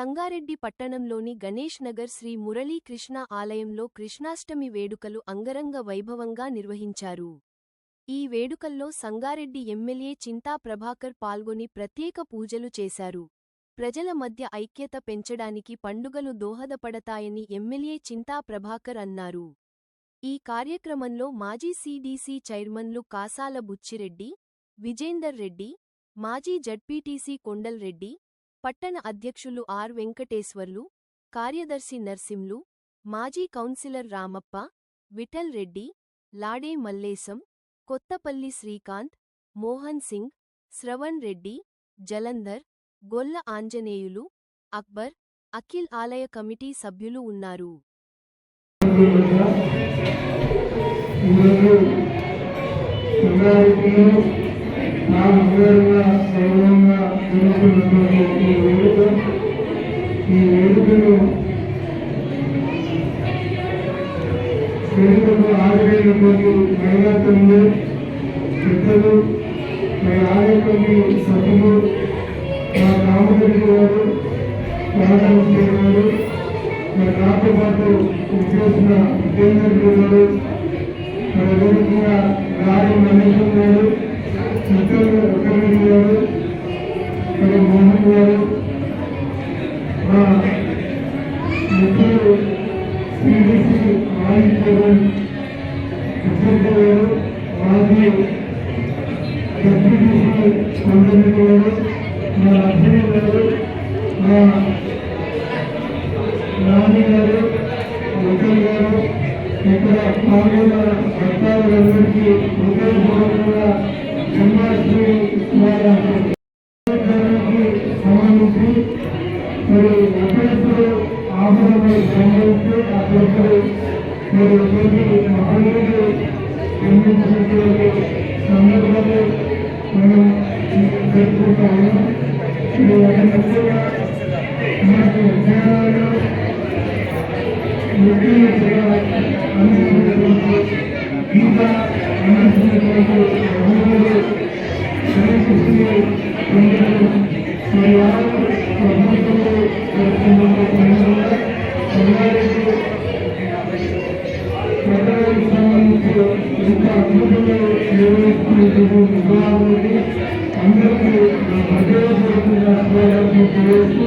సంగారెడ్డి పట్టణంలోని గణేష్ నగర్ శ్రీ మురళీకృష్ణ ఆలయంలో కృష్ణాష్టమి వేడుకలు అంగరంగ వైభవంగా నిర్వహించారు. ఈ వేడుకల్లో సంగారెడ్డి ఎమ్మెల్యే చింతా ప్రభాకర్ పాల్గొని ప్రత్యేక పూజలు చేశారు. ప్రజల మధ్య ఐక్యత పెంచడానికి పండుగలు దోహదపడతాయని ఎమ్మెల్యే చింతా ప్రభాకర్ అన్నారు. ఈ కార్యక్రమంలో మాజీ సీడీసీ చైర్మన్లు కాసాల బుచ్చిరెడ్డి విజేందర్ రెడ్డి మాజీ జడ్పీటీసీ కొండల్ రెడ్డి పట్టణ అధ్యక్షులు ఆర్ వెంకటేశ్వర్లు కార్యదర్శి నర్సింలు మాజీ కౌన్సిలర్ రామప్ప విఠల్ రెడ్డి లాడే మల్లేశం కొత్తపల్లి శ్రీకాంత్ మోహన్ సింగ్ శ్రవణ్ రెడ్డి జలంధర్ గొల్ల ఆంజనేయులు అక్బర్ అఖిల్ ఆలయ కమిటీ సభ్యులు ఉన్నారు. నా జరుగుతున్నటువంటి ఈ వేడుక ఈ వేడుకను వేడుకకు హాజరైనటువంటి మహిళా తల్లులు పెద్దలు మరి ఆలయ సభ్యులు మా రామరెడ్డి గారు రామకృష్ణ గారు మరి నాతో పాటు చేసిన విజయేంద్ర గారు మరి అదేవిధంగా రాజు మహేశ్వర్ గారు మా మిత్రులు మాజీ చైర్మన్ అధ్యక్ష గారు మాజీ డిప్యూటీసీ కొండరెడ్డి గారు మా అధ్యక్ష గారు మా రాణి గారు ముఖ్యం గారు ఇక్కడ పాల్గొన్న హృదయపూర్వకంగా సంబంధించి మరి ఎప్పుడెప్పుడు ఆభరణమై సంబంధించి అప్పుడప్పుడు మరి కొన్ని మహనీయులు జన్మించినటువంటి సందర్భాలు మనం జరుపుకుంటాము మరి అతి ముఖ్యంగా మనకు ఉద్యోగాలు ముఖ్యంగా అందించినటువంటి గీత అందించినటువంటి బహుమతులు శ్రీకృష్ణుని ఇంత అద్భుతంగా నిర్వహిస్తున్నటువంటి విభాగానికి అందరికీ నా హృదయపూర్వకంగా స్వాగతం తెలియజేస్తూ